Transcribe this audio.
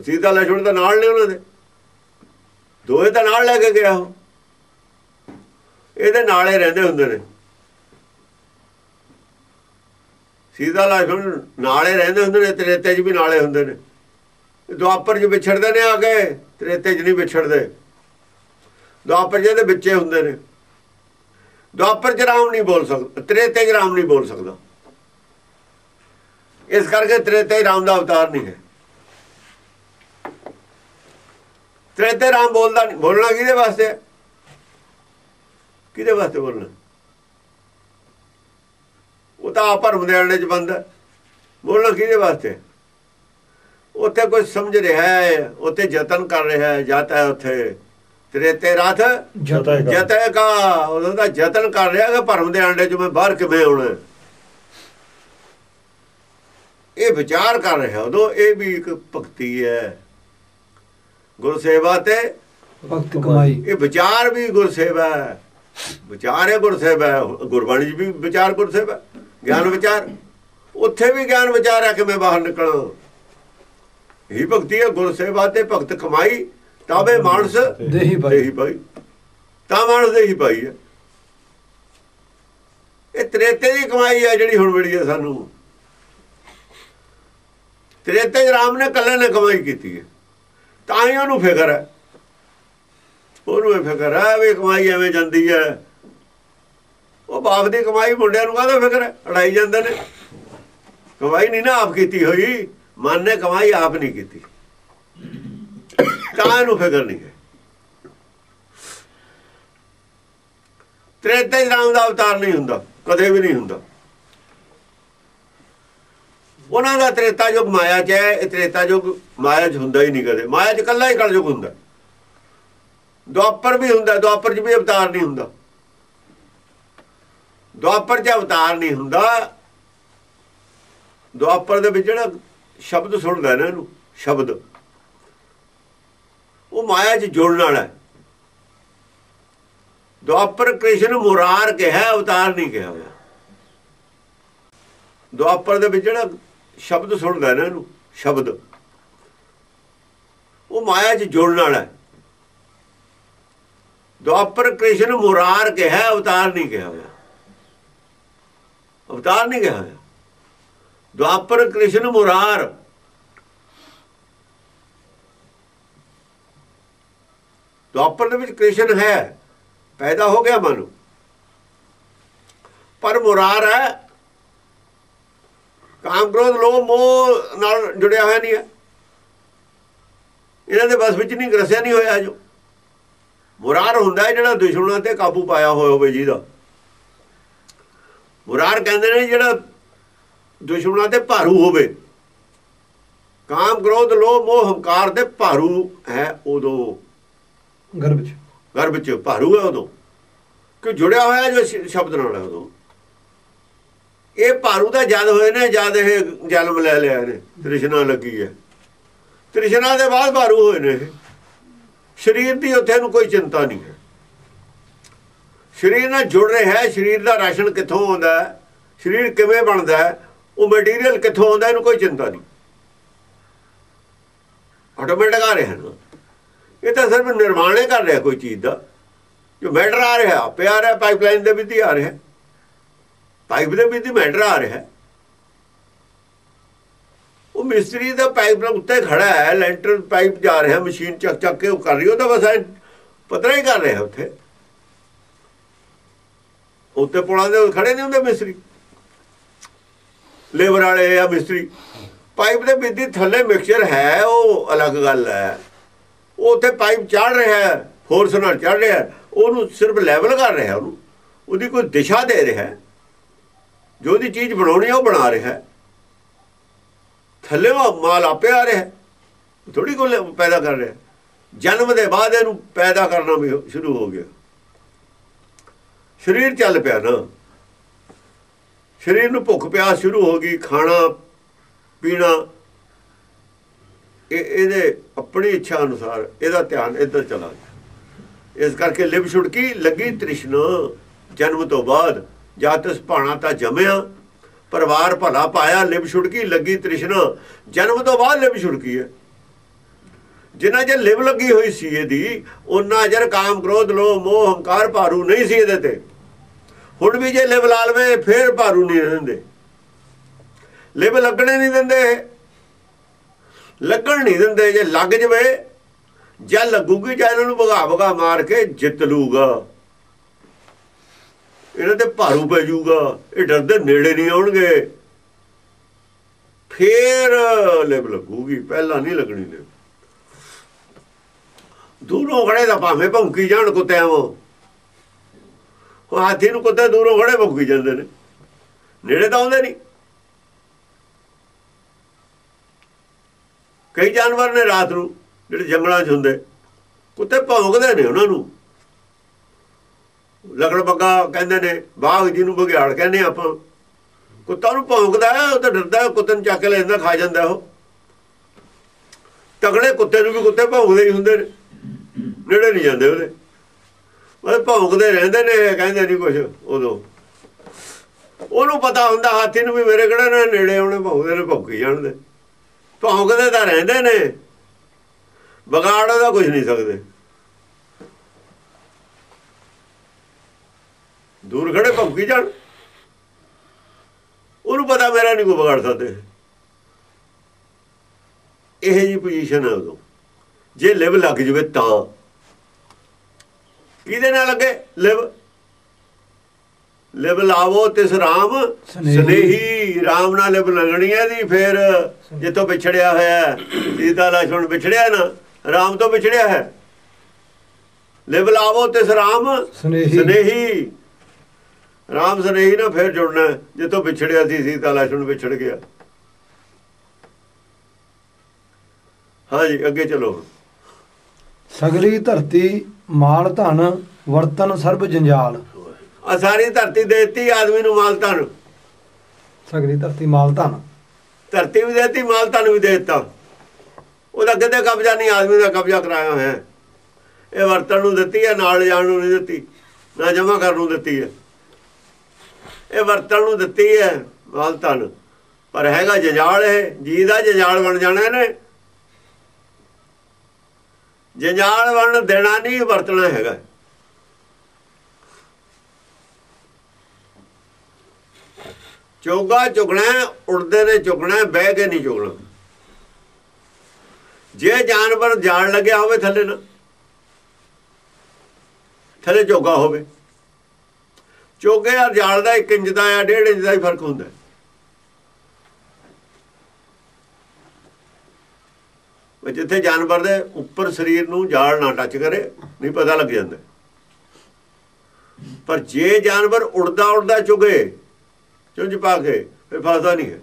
ਸੀਤਾ ਲਛਮਣ ਤਾਂ ਨਾਲ ਨੇ ਉਹਨਾਂ ਦੇ। ਦੋਹੇ ਤਾਂ ਨਾਲ ਲੈ ਕੇ ਗਿਆ ਉਹ। ਇਹਦੇ ਨਾਲੇ ਰਹਿੰਦੇ ਹੁੰਦੇ ਨੇ। ਸੀਤਾ ਲਛਮਣ ਨਾਲੇ ਰਹਿੰਦੇ ਹੁੰਦੇ ਨੇ, ਤ੍ਰੇਤੇ 'ਚ ਵੀ ਨਾਲੇ ਹੁੰਦੇ ਨੇ। ਦੁਆਪਰ 'ਚ ਵਿਛੜਦੇ ਨੇ ਆ ਕੇ, ਤ੍ਰੇਤੇ 'ਚ ਨਹੀਂ ਵਿਛੜਦੇ। ਦੁਆਪਰ ਜਿਹਦੇ ਵਿੱਚੇ ਹੁੰਦੇ ਨੇ। ਦੁਆਪਰ 'ਚ ਰਾਮ ਨਹੀਂ ਬੋਲ ਸਕਦਾ, ਤ੍ਰੇਤੇ 'ਚ ਰਾਮ ਨਹੀਂ ਬੋਲ ਸਕਦਾ। ਇਸ ਕਰਕੇ ਤ੍ਰੇਤੇ ਰਾਮ ਦਾ ਅਵਤਾਰ ਨਹੀਂ ਹੈ। ਤ੍ਰੇਤੇ ਰਾਮ ਬੋਲਦਾ ਨਹੀਂ ਬੋਲਣਾ ਕਿਹਦੇ ਵਾਸਤੇ? ਕਿਹਦੇ ਵਾਸਤੇ ਬੋਲਣਾ? ਉਹ ਤਾਂ ਭਰਮ ਦੇ ਆਣੇ ਚ ਬੰਦਾ ਬੋਲਣਾ ਕਿਹਦੇ ਵਾਸਤੇ? ਉੱਥੇ ਕੋਈ ਸਮਝ ਰਿਹਾ ਹੈ ਉੱਥੇ ਯਤਨ ਕਰ ਰਿਹਾ ਹੈ ਜਾਤਾ ਹੈ ਉੱਥੇ। ਤ੍ਰੇਤੇ ਰਥ? ਜਤੈ ਕਾ ਉਹਦਾ ਦਾ ਯਤਨ ਕਰ ਰਿਹਾ ਹੈ ਭਰਮ ਦੇ ਆਂਡੇ ਚ ਮੈਂ ਬਾਹਰ ਕਿਵੇਂ ਆਉਣਾ ਇਹ ਵਿਚਾਰ ਕਰ ਰਿਹਾ ਉਦੋਂ। ਇਹ ਵੀ ਇੱਕ ਭਗਤੀ ਹੈ। ਗੁਰਸੇਵਾ ਤੇ ਭਗਤ ਕਮਾਈ। ਇਹ ਵਿਚਾਰ ਵੀ ਗੁਰਸੇਵਾ ਹੈ। ਵਿਚਾਰ ਹੈ ਗੁਰਸੇਵਾ ਹੈ। ਗੁਰਬਾਣੀ 'ਚ ਵੀ ਵਿਚਾਰ ਗੁਰਸੇਵਾ ਹੈ। ਗਿਆਨ ਵਿਚਾਰ। ਉੱਥੇ ਵੀ ਗਿਆਨ ਵਿਚਾਰ ਹੈ ਕਿ ਮੈਂ ਬਾਹਰ ਨਿਕਲਾਂ। ਇਹ ਭਗਤੀ ਹੈ ਗੁਰਸੇਵਾ ਤੇ ਭਗਤ ਕਮਾਈ। ਤਾਵੇ ਮਾਨਸ ਦੇਹੀ ਭਾਈ। ਤਾਂ ਮਾਨਸ ਦੇਹੀ ਭਾਈ ਹੈ। ਇਹ ਤ੍ਰੇਤੇ ਦੀ ਕਮਾਈ ਹੈ ਜਿਹੜੀ ਹੁਣ ਮਿਲੀ ਹੈ ਸਾਨੂੰ। ਤ੍ਰੇਤੇ ਰਾਮ ਨੇ ਕੱਲੇ ਨੇ ਕਮਾਈ ਕੀਤੀ ਹੈ। ਤਾਂ ਹੀ ਉਹਨੂੰ ਫਿਕਰ ਹੈ। ਉਹਨੂੰ ਇਹ ਫਿਕਰ ਹੈ ਵੀ ਕਮਾਈ ਐਵੇਂ ਜਾਂਦੀ ਹੈ। ਉਹ ਬਾਪ ਦੀ ਕਮਾਈ ਮੁੰਡਿਆਂ ਨੂੰ ਕਾਹਦਾ ਫਿਕਰ ਹੈ? ਅੜਾਈ ਜਾਂਦੇ ਨੇ। ਕਮਾਈ ਨਹੀਂ ਨਾ ਆਪ ਕੀਤੀ ਹੋਈ। ਮਨ ਨੇ ਕਮਾਈ ਆਪ ਨਹੀਂ ਕੀਤੀ। ਤਾਂ ਇਹਨੂੰ ਫਿਕਰ ਨਹੀਂ ਹੈ। ਤ੍ਰੇਤੇ ਰਾਮ ਦਾ ਅਵਤਾਰ ਨਹੀਂ ਹੁੰਦਾ। ਕਦੇ ਵੀ ਨਹੀਂ ਹੁੰਦਾ। ਉਹਨਾਂ ਦਾ ਤ੍ਰੇਤਾ ਯੁਗ ਮਾਇਆ 'ਚ ਹੈ, ਇਹ ਤ੍ਰੇਤਾ ਯੁਗ ਮਾਇਆ 'ਚ ਹੁੰਦਾ ਹੀ ਨਹੀਂ ਕਦੇ। ਮਾਇਆ 'ਚ ਕੱਲਾ ਹੀ ਕਲਯੁਗ ਹੁੰਦਾ। ਦੁਆਪਰ ਵੀ ਹੁੰਦਾ, ਦੁਆਪਰ 'ਚ ਵੀ ਅਵਤਾਰ ਨਹੀਂ ਹੁੰਦਾ। ਦੁਆਪਰ 'ਚ ਅਵਤਾਰ ਨਹੀਂ ਹੁੰਦਾ। ਦੁਆਪਰ ਦੇ ਵਿੱਚ ਜਿਹੜਾ ਸ਼ਬਦ ਸੁਣਦਾ ਨਾ ਇਹਨੂੰ, ਸ਼ਬਦ, ਉਹ ਮਾਇਆ 'ਚ ਜੁੜਨ ਵਾਲਾ ਦੁਆਪਰ ਕ੍ਰਿਸ਼ਨ ਮੁਰਾਰ ਕਿਹਾ, ਅਵਤਾਰ ਨਹੀਂ ਕਿਹਾ ਹੋਇਆ। ਦੁਆਪਰ ਦੇ ਵਿੱਚ ਜਿਹੜਾ ਸ਼ਬਦ ਸੁਣਦਾ ਨਾ ਇਹਨੂੰ, ਸ਼ਬਦ। ਉਹ ਮਾਇਆ 'ਚ ਜੁੜਨ ਵਾਲਾ ਦੁਆਪਰ ਕ੍ਰਿਸ਼ਨ ਮੁਰਾਰ ਕਿਹਾ, ਅਵਤਾਰ ਨਹੀਂ ਕਿਹਾ ਹੋਇਆ। ਅਵਤਾਰ ਨਹੀਂ ਕਿਹਾ ਹੋਇਆ। ਦੁਆਪਰ ਕ੍ਰਿਸ਼ਨ ਮੁਰਾਰ ਦੁਆਪਰ ਦੇ ਵਿੱਚ ਕ੍ਰਿਸ਼ਨ ਹੈ, ਪੈਦਾ ਹੋ ਗਿਆ ਮਨੁ ਪਰ ਮੁਰਾਰ ਹੈ ਕਾਮ ਕ੍ਰੋਧ ਲੋਭ ਮੋਹ ਨਾਲ ਜੁੜਿਆ ਹੋਇਆ ਨਹੀਂ ਹੈ। ਇਹਨਾਂ ਦੇ ਬਸ ਵਿੱਚ ਨਹੀਂ ਗਰਸਿਆ ਨਹੀਂ ਹੋਇਆ ਜੋ। ਮੁਰਾਰ ਹੁੰਦਾ ਹੈ ਜਿਹੜਾ ਦੁਸ਼ਮਣਾਂ ਤੇ ਕਾਬੂ ਪਾਇਆ ਹੋਇਆ ਹੋਵੇ ਜਿਹਦਾ। ਮੁਰਾਰ ਕਹਿੰਦੇ ਨੇ ਜਿਹੜਾ ਦੁਸ਼ਮਣਾਂ ਤੇ ਭਾਰੂ ਹੋਵੇ। ਕਾਮ ਕ੍ਰੋਧ ਲੋਭ ਮੋਹ ਹੰਕਾਰ ਦੇ ਭਾਰੂ ਹੈ ਉਦੋਂ। ਗਰਭ ਚ। ਗਰਭ ਚ ਭਾਰੂ ਹੈ ਉਦੋਂ। ਕਿ ਜੁੜਿਆ ਹੋਇਆ ਜੋ ਸ਼ਬਦ ਨਾਲ ਹੈ ਉਦੋਂ। ਇਹ ਭਾਰੂ ਦਾ ਜਦ ਹੋਏ ਨੇ, ਜਦ ਇਹ ਜਨਮ ਲੈ ਲਿਆ ਨੇ ਤ੍ਰਿਸ਼ਨਾ ਲੱਗੀ ਹੈ। ਤ੍ਰਿਸ਼ਨਾ ਦੇ ਬਾਅਦ ਭਾਰੂ ਹੋਏ ਨੇ ਇਹ। ਸਰੀਰ ਦੀ ਉੱਥੇ ਨੂੰ ਕੋਈ ਚਿੰਤਾ ਨਹੀਂ ਹੈ। ਸਰੀਰ ਨਾਲ ਜੁੜ ਰਿਹਾ ਹੈ, ਸਰੀਰ ਦਾ ਰਾਸ਼ਨ ਕਿੱਥੋਂ ਆਉਂਦਾ ਹੈ, ਸਰੀਰ ਕਿਵੇਂ ਬਣਦਾ ਹੈ, ਉਹ ਮਟੀਰੀਅਲ ਕਿੱਥੋਂ ਆਉਂਦਾ ਇਹਨੂੰ ਕੋਈ ਚਿੰਤਾ ਨਹੀਂ। ਆਟੋਮੈਟਿਕ ਆ ਰਿਹਾ ਨਾ ਇਹ ਤਾਂ ਸਿਰਫ ਨਿਰਮਾਣੇ ਕਰ ਰਿਹਾ ਕੋਈ ਚੀਜ਼ ਦਾ। ਜੋ ਮੈਟਰ ਆ ਰਿਹਾ, ਪਿਆ ਰਿਹਾ ਪਾਈਪਲਾਈਨ ਦੇ ਵਿੱਚ ਹੀ ਆ ਰਿਹਾ। ਪਾਈਪ ਦੇ ਵਿੱਚ ਹੀ ਮੈਟਰ ਆ ਰਿਹਾ। ਉਹ ਮਿਸਤਰੀ ਦਾ ਪਾਈਪ ਉੱਤੇ ਖੜਾ ਹੈ, ਲੈਂਟਰ ਪਾਈਪ ਜਾ ਰਿਹਾ, ਮਸ਼ੀਨ ਚੱਕ ਚੱਕ ਕੇ ਉਹ ਕਰ ਰਹੀ ਉਹ ਤਾਂ ਬਸ ਐਂ ਪਤਰਾ ਹੀ ਕਰ ਰਿਹਾ ਉੱਥੇ। ਉੱਤੇ ਪੁਲਾਂ ਦੇ ਖੜੇ ਨਹੀਂ ਹੁੰਦੇ ਮਿਸਤਰੀ। ਲੇਬਰ ਵਾਲੇ ਜਾਂ ਮਿਸਤਰੀ। ਪਾਈਪ ਦੇ ਵਿੱਚ ਹੀ ਥੱਲੇ ਮਿਕਸਚਰ ਹੈ, ਉਹ ਅਲੱਗ ਗੱਲ ਹੈ। ਉਹ ਉੱਥੇ ਪਾਈਪ ਚੜ ਰਿਹਾ ਹੈ ਫੋਰਸ ਨਾਲ ਚੜ ਰਿਹਾ ਉਹਨੂੰ ਸਿਰਫ ਲੈਵਲ ਕਰ ਰਿਹਾ ਉਹਨੂੰ। ਉਹਦੀ ਕੋਈ ਦਿਸ਼ਾ ਦੇ ਰਿਹਾ ਜੋ ਦੀ ਚੀਜ਼ ਬਣਾਉਣੀ ਉਹ ਬਣਾ ਰਿਹਾ ਥੱਲੇ ਉਹ ਮਾਲ ਆਪੇ ਆ ਰਿਹਾ ਥੋੜੀ ਕੋਲ ਪੈਦਾ ਕਰ ਰਿਹਾ ਜਨਮ ਦੇ ਬਾਅਦ ਇਹਨੂੰ ਪੈਦਾ ਕਰਨਾ ਵੀ ਸ਼ੁਰੂ ਹੋ ਗਿਆ। ਸਰੀਰ ਚੱਲ ਪਿਆ ਨਾ। ਸਰੀਰ ਨੂੰ ਭੁੱਖ ਪਿਆਸ ਸ਼ੁਰੂ ਹੋ ਗਈ, ਖਾਣਾ, ਪੀਣਾ। ਇਹ, ਇਹਦੇ ਆਪਣੀ ਇੱਛਾ ਅਨੁਸਾਰ ਇਹਦਾ ਧਿਆਨ ਇੱਧਰ ਚਲਾ ਗਿਆ। ਇਸ ਕਰਕੇ ਲਿਵ ਛੁਟਕੀ ਲੱਗੀ ਤ੍ਰਿਸ਼ਨਾ ਜਨਮ ਤੋਂ ਬਾਅਦ। ਜਦ ਤਿਸ ਭਾਣਾ ਤਾਂ ਜੰਮਿਆ, ਪਰਿਵਾਰ ਭਲਾ ਪਾਇਆ, ਲਿਬ ਛੁੜਕੀ ਲੱਗੀ ਤ੍ਰਿਸ਼ਨਾ। ਜਨਮ ਤੋਂ ਬਾਅਦ ਲਿਬ ਛੁੜਕੀ ਹੈ। ਜਿੰਨਾ ਚਿਰ ਲਿਬ ਲੱਗੀ ਹੋਈ ਸੀ ਇਹਦੀ ਉਹਨਾਂ ਚਿਰ ਕਾਮ ਕ੍ਰੋਧ, ਲੋਭ, ਮੋਹ, ਹੰਕਾਰ ਭਾਰੂ ਨਹੀਂ ਸੀ ਇਹਦੇ ਤੇ। ਹੁਣ ਵੀ ਜੇ ਲਿਬ ਲਾ ਲਵੇ, ਫੇਰ ਭਾਰੂ ਨਹੀਂ ਰਹਿੰਦੇ। ਲਿਬ ਲੱਗਣੇ ਨਹੀਂ ਦਿੰਦੇ। ਲੱਗਣ ਨਹੀਂ ਦਿੰਦੇ, ਜੇ ਲੱਗ ਜਵੇ ਜਾਂ ਲੱਗੂਗੀ ਜਾਂ ਇਹਨਾਂ ਨੂੰ ਭਗਾ ਭਗਾ ਮਾਰ ਕੇ ਜਿੱਤ ਲੂਗਾ ਇਹਨਾਂ ਤੇ ਭਾਰੂ ਪੈ ਜਾਊਗਾ, ਇਹ ਡਰਦੇ ਨੇੜੇ ਨਹੀਂ ਆਉਣਗੇ। ਫੇਰ ਲੇਬ ਲੱਗੂਗੀ, ਪਹਿਲਾਂ ਨਹੀਂ ਲੱਗਣੀ ਲੇਬ ਦੂਰੋਂ ਖੜੇ ਤਾਂ ਭਾਵੇਂ ਭੌਂਕੀ ਜਾਣ ਕੁੱਤਿਆਂ ਵਾਂ ਉਹ ਹਾਥੀ ਨੂੰ ਕੁੱਤੇ ਦੂਰੋਂ ਖੜੇ ਭੌਂਕੀ ਜਾਂਦੇ ਨੇ। ਨੇੜੇ ਤਾਂ ਆਉਂਦੇ ਨਹੀਂ। ਕਈ ਜਾਨਵਰ ਨੇ ਰਾਤ ਨੂੰ, ਜਿਹੜੇ ਜੰਗਲਾਂ 'ਚ ਹੁੰਦੇ, ਕੁੱਤੇ ਭੌਂਕਦੇ ਨੇ ਉਹਨਾਂ ਨੂੰ। ਲਗੜ ਬੱਗਾ ਕਹਿੰਦੇ ਨੇ, ਬਾਗ ਜਿਹਨੂੰ ਬਗਿਆੜ ਕਹਿੰਦੇ ਆਪਾਂ। ਕੁੱਤਾ ਨੂੰ ਭੌਂਕਦਾ ਹੈ, ਉਹ ਤਾਂ ਡਰਦਾ ਕੁੱਤੇ ਨੂੰ ਚੱਕ ਕੇ ਲੈ ਖਾ ਜਾਂਦਾ ਉਹ। ਤਗੜੇ ਕੁੱਤੇ ਨੂੰ ਵੀ ਕੁੱਤੇ ਭੌਂਕਦੇ ਹੀ ਹੁੰਦੇ ਨੇ, ਨੇੜੇ ਨਹੀਂ ਜਾਂਦੇ ਉਹਦੇ। ਉਹ ਭੌਂਕਦੇ ਰਹਿੰਦੇ ਨੇ, ਕਹਿੰਦੇ ਨਹੀਂ ਕੁਝ ਉਦੋਂ। ਉਹਨੂੰ ਪਤਾ ਹੁੰਦਾ, ਹਾਥੀ ਨੂੰ ਵੀ ਮੇਰੇ ਕਿਹੜਾ ਨਾ, ਨੇੜੇ ਆਉਣੇ ਭੌਂਕਦੇ ਨੇ, ਭੌਂਕੀ ਜਾਣਦੇ। ਭੌਂਕਦੇ ਤਾਂ ਰਹਿੰਦੇ ਨੇ। ਵਿਗਾੜ ਉਹਦਾ ਕੁਝ ਨਹੀਂ ਸਕਦੇ। ਦੂਰ ਖੜੇ ਭੌਂਕੀ ਜਾਣ? ਉਹਨੂੰ ਪਤਾ ਮੇਰਾ ਨਹੀਂ ਕੋ ਵਿਗਾੜ ਸਕਦੇ। ਇਹ ਜੀ ਪੋਜੀਸ਼ਨ ਹੈ ਉਦੋਂ। ਜੇ ਲਿਵ ਲੱਗ ਜਵੇ ਤਾਂ। ਕਿਹਦੇ ਨਾਲ ਲੱਗੇ? ਲਿਵ। ਲਿਵ ਲਾਵੋ ਤੇ ਰਾਮ। ਸਨੇਹੀ। ਰਾਮ ਨਾਲ ਲਿਵ ਲੱਗਣੀ ਹੈ ਦੀ ਫੇਰ ਜਿੱਥੋਂ ਵਿਛੜਿਆ ਹੋਇਆ ਸੀਤਾ ਲਛਮਣ ਵਿਛੜਿਆ ਨਾ ਰਾਮ ਤੋਂ ਵਿਛੜਿਆ ਹੈ। ਲਿਵ ਲਾਵੋ ਤਿਸ ਰਾਮ। ਸਨੇਹੀ। ਰਾਮ ਸਨੇਹੀ ਨਾ ਫਿਰ ਜੁੜਨਾ ਜਿੱਥੋਂ ਵਿਛੜਿਆ ਸੀ ਸੀਤਾ ਲక్ష్మణ ਵਿਛੜ ਗਿਆ। ਹਾਂਜੀ ਅੱਗੇ ਚਲੋ। ਸਗਲੀ ਧਰਤੀ ਮਾਲ ਧਨ ਵਰਤਨ ਸਰਬ ਜੰਜਾਲ। ਆ ਸਾਰੀ ਧਰਤੀ ਦੇਤੀ ਆਦਮੀ ਨੂੰ ਮਾਲ ਧਨ। ਸਗਲੀ ਧਰਤੀ ਮਾਲ ਧਨ। ਧਰਤੀ ਵੀ ਦੇਤੀ ਮਾਲ ਧਨ ਵੀ ਦੇ ਦਿੱਤਾ। ਉਹਦਾ ਕਿਤੇ ਕਬਜ਼ਾ? ਨਹੀਂ ਆਦਮੀ ਦਾ ਕਬਜ਼ਾ ਕਰਾਇਆ ਹੋਇਆ ਇਹ ਵਰਤਨ ਨੂੰ ਦਿੱਤੀ ਹੈ ਨਾਲ ਜਾਣ ਨੂੰ ਨਹੀਂ ਦਿੱਤੀ ਨਾ ਜਮਾ ਕਰਨ ਨੂੰ ਦਿੱਤੀ ਹੈ। ਇਹ ਵਰਤਣ ਨੂੰ ਦਿੱਤੀ ਹੈ ਮਾਲ ਧਨ। ਪਰ ਹੈਗਾ ਜਜਾਲ ਇਹ ਜੀ ਦਾ ਜੰਜਾਲ ਬਣ ਜਾਣਾ ਨੇ ਜੰਜਾਲ ਬਣ ਦੇਣਾ ਨਹੀਂ ਵਰਤਣਾ ਹੈਗਾ। ਚੋਗਾ ਚੁਗਣਾ ਹੈ, ਉੜਦੇ ਨੇ ਚੁਗਣਾ ਬਹਿ ਕੇ ਨਹੀਂ ਚੁਗਣਾ। ਜੇ ਜਾਨਵਰ ਜਾਣ ਲੱਗਿਆ ਹੋਵੇ ਥੱਲੇ ਨਾ ਥੱਲੇ ਚੋਗਾ ਹੋਵੇ। ਚੋਗੇ ਔਰ ਜਾਲ ਦਾ 1 ਇੰਚ ਦਾ ਜਾਂ 1.5 ਇੰਚ ਦਾ ਹੀ ਫ਼ਰਕ ਹੁੰਦਾ ਹੈ। ਜਿੱਥੇ ਜਾਨਵਰ ਦੇ ਉੱਪਰ ਸਰੀਰ ਨੂੰ ਜਾਲ ਨਾ ਟੱਚ ਕਰੇ, ਨਹੀਂ ਪਤਾ ਲੱਗ ਜਾਂਦਾ ਪਰ ਜੇ ਜਾਨਵਰ ਉੜਦਾ ਉੜਦਾ ਚੁਗੇ, ਚੁੰਝ ਪਾ ਕੇ, ਫਿਰ ਫਸਦਾ ਨਹੀਂ ਹੈ